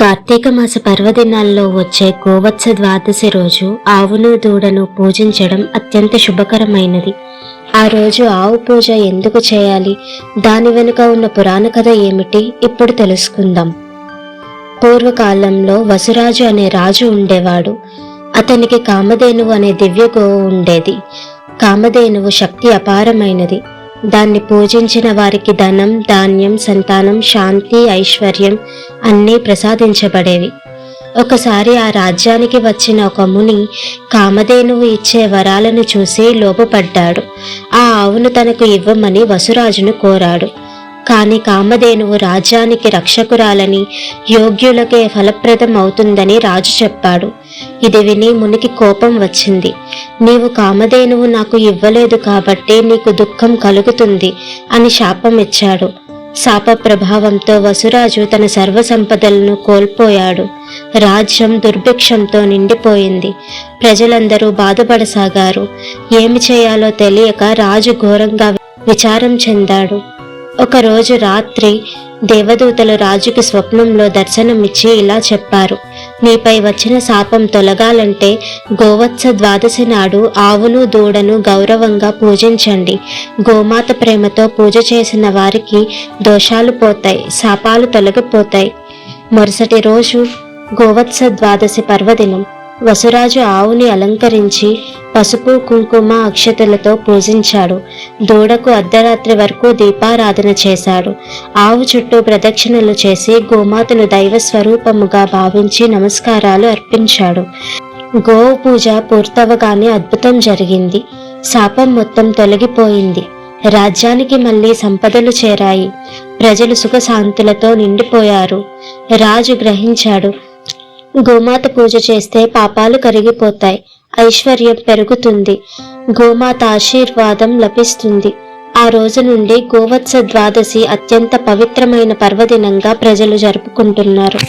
కార్తీక మాస పర్వదినాల్లో వచ్చే గోవత్స ద్వాదశి రోజు ఆవును దూడను పూజించడం అత్యంత శుభకరమైనది. ఆ రోజు ఆవు పూజ ఎందుకు చేయాలి? దాని వెనుక ఉన్న పురాణ కథ ఏమిటి? ఇప్పుడు తెలుసుకుందాం. పూర్వకాలంలో వసురాజు అనే రాజు ఉండేవాడు. అతనికి కామధేనువు అనే దివ్య గోవు ఉండేది. కామధేనువు శక్తి అపారమైనది. దాన్ని పూజించిన వారికి ధనం ధాన్యం సంతానం శాంతి ఐశ్వర్యం అన్నీ ప్రసాదించబడేవి. ఒకసారి ఆ రాజ్యానికి వచ్చిన ఒక ముని కామధేనువు ఇచ్చే వరాలను చూసి లోపపడ్డాడు ఆ ఆవును తనకు ఇవ్వమని వసురాజును కోరాడు. కాని కామధేనువు రాజ్యానికి రక్షకురాలని యోగ్యులకే ఫలప్రదం అవుతుందని రాజు చెప్పాడు. ఇది విని మునికి కోపం వచ్చింది. నీవు కామధేనువు నాకు ఇవ్వలేదు కాబట్టి నీకు దుఃఖం కలుగుతుంది అని శాపం ఇచ్చాడు. శాప ప్రభావంతో వసురాజు తన సర్వసంపదలను కోల్పోయాడు. రాజ్యం దుర్భిక్షంతో నిండిపోయింది. ప్రజలందరూ బాధపడసాగారు. ఏమి చేయాలో తెలియక రాజు ఘోరంగా విచారం చెందాడు. ఒకరోజు రాత్రి దేవదూతలు రాజుకి స్వప్నంలో దర్శనమిచ్చి ఇలా చెప్పారు. నీపై వచ్చిన శాపం తొలగాలంటే గోవత్స ద్వాదశి నాడు ఆవును దూడను గౌరవంగా పూజించండి. గోమాత ప్రేమతో పూజ చేసిన వారికి దోషాలు పోతాయి శాపాలు తొలగిపోతాయి. మరుసటి రోజు గోవత్స ద్వాదశి పర్వదినం. వసురాజు ఆవుని అలంకరించి పసుపు కుంకుమ అక్షతలతో పూజించాడు. దూడకు అర్ధరాత్రి వరకు దీపారాధన చేశాడు. ఆవు చుట్టూ ప్రదక్షిణలు చేసి గోమాతను దైవ స్వరూపముగా భావించి నమస్కారాలు అర్పించాడు. గోవు పూజ పూర్తవగానే అద్భుతం జరిగింది. శాపం మొత్తం తొలగిపోయింది. రాజ్యానికి మళ్ళీ సంపదలు చేరాయి. ప్రజలు సుఖశాంతులతో నిండిపోయారు. రాజు గ్రహించాడు గోమాత పూజ చేస్తే పాపాలు కరిగిపోతాయి. ఐశ్వర్యం పెరుగుతుంది. గోమాత ఆశీర్వాదం లభిస్తుంది. ఆ రోజు నుండి గోవత్స ద్వాదశి అత్యంత పవిత్రమైన పర్వదినంగా ప్రజలు జరుపుకుంటున్నారు.